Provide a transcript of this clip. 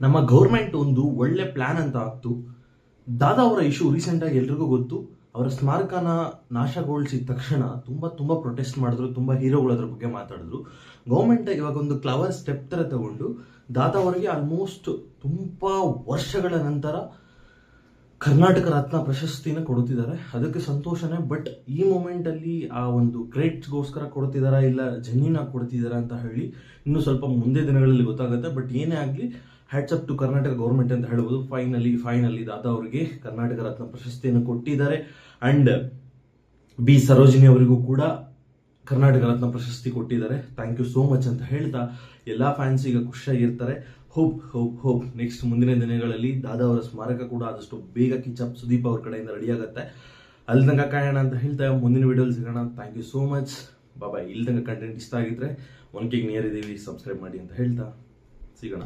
ನಮ್ಮ ಗೌರ್ಮೆಂಟ್ ಒಂದು ಒಳ್ಳೆ ಪ್ಲಾನ್ ಅಂತ ಆಗ್ತು. ದಾದಾ ಅವರ ಇಶ್ಯೂ ರೀಸೆಂಟ್ ಆಗಿ ಎಲ್ರಿಗೂ ಗೊತ್ತು. ಅವರ ಸ್ಮಾರಕನ ನಾಶಗೊಳಿಸಿದ ತಕ್ಷಣ ತುಂಬಾ ತುಂಬಾ ಪ್ರೊಟೆಸ್ಟ್ ಮಾಡಿದ್ರು, ತುಂಬಾ ಹೀರೋಗಳು ಅದ್ರ ಬಗ್ಗೆ ಮಾತಾಡಿದ್ರು. ಗೌರ್ಮೆಂಟ್ ಇವಾಗ ಒಂದು ಕ್ಲವರ್ ಸ್ಟೆಪ್ ತರ ತಗೊಂಡು ದಾದಾ ಅವರಿಗೆ ಆಲ್ಮೋಸ್ಟ್ ತುಂಬಾ ವರ್ಷಗಳ ನಂತರ ಕರ್ನಾಟಕ ರತ್ನ ಪ್ರಶಸ್ತಿನ ಕೊಡುತ್ತಿದ್ದಾರೆ. ಅದಕ್ಕೆ ಸಂತೋಷನೇ ಬಟ್ ಈ ಮೂಮೆಂಟಲ್ಲಿ ಆ ಒಂದು ಕ್ರೇಟ್ಸ್ಗೋಸ್ಕರ ಕೊಡ್ತಿದಾರಾ ಇಲ್ಲ ಜೆನ್ಯೂನ್ ಕೊಡ್ತಿದಾರಾ ಅಂತ ಹೇಳಿ ಇನ್ನು ಸ್ವಲ್ಪ ಮುಂದೆ ದಿನಗಳಲ್ಲಿ ಗೊತ್ತಾಗುತ್ತೆ. ಬಟ್ ಏನೇ ಆಗಲಿ hats up to Karnataka government ಅಂತ ಹೇಳ್ಬೋದು ಫೈನಲಿ ಫೈನಲಿ ದಾದಾ ಅವರಿಗೆ ಕರ್ನಾಟಕ ರತ್ನ ಪ್ರಶಸ್ತಿಯನ್ನು ಕೊಟ್ಟಿದ್ದಾರೆ. ಅಂಡ್ ಬಿ ಸರೋಜಿನಿ ಅವರಿಗೂ ಕೂಡ ಕರ್ನಾಟಕ ರತ್ನ ಪ್ರಶಸ್ತಿ ಕೊಟ್ಟಿದ್ದಾರೆ. ಥ್ಯಾಂಕ್ ಯು ಸೋ ಮಚ್ ಅಂತ ಹೇಳ್ತಾ ಎಲ್ಲ ಫ್ಯಾನ್ಸ್ ಈಗ ಖುಷಿಯಾಗಿರ್ತಾರೆ. ಹೋಪ್ ಹೋಪ್ ಹೋಪ್ ನೆಕ್ಸ್ಟ್ ಮುಂದಿನ ದಿನಗಳಲ್ಲಿ ದಾದಾ ಅವರ ಸ್ಮಾರಕ ಕೂಡ ಆದಷ್ಟು ಬೇಗ ಕಿಚಪ್ ಸುದೀಪ್ ಅವ್ರ ಕಡೆಯಿಂದ ರೆಡಿ ಆಗುತ್ತೆ. ಅಲ್ಲಿ ತನಕ ಕಾಯೋಣ ಅಂತ ಹೇಳ್ತಾ ಮುಂದಿನ ವಿಡಿಯೋಲಿ ಸಿಗೋಣ. ಥ್ಯಾಂಕ್ ಯು ಸೋ ಮಚ್ ಬಾಬಾ ಇಲ್ಲಿ ತನಕ ಕಂಟೆಂಟ್ ಇಷ್ಟ ಆಗಿದ್ರೆ ಒನ್ ಕೆಗೆ ನಿಯರ್ ಇದ್ದೀವಿ ಸಬ್ಸ್ಕ್ರೈಬ್ ಮಾಡಿ ಅಂತ ಹೇಳ್ತಾ ಸಿಗೋಣ.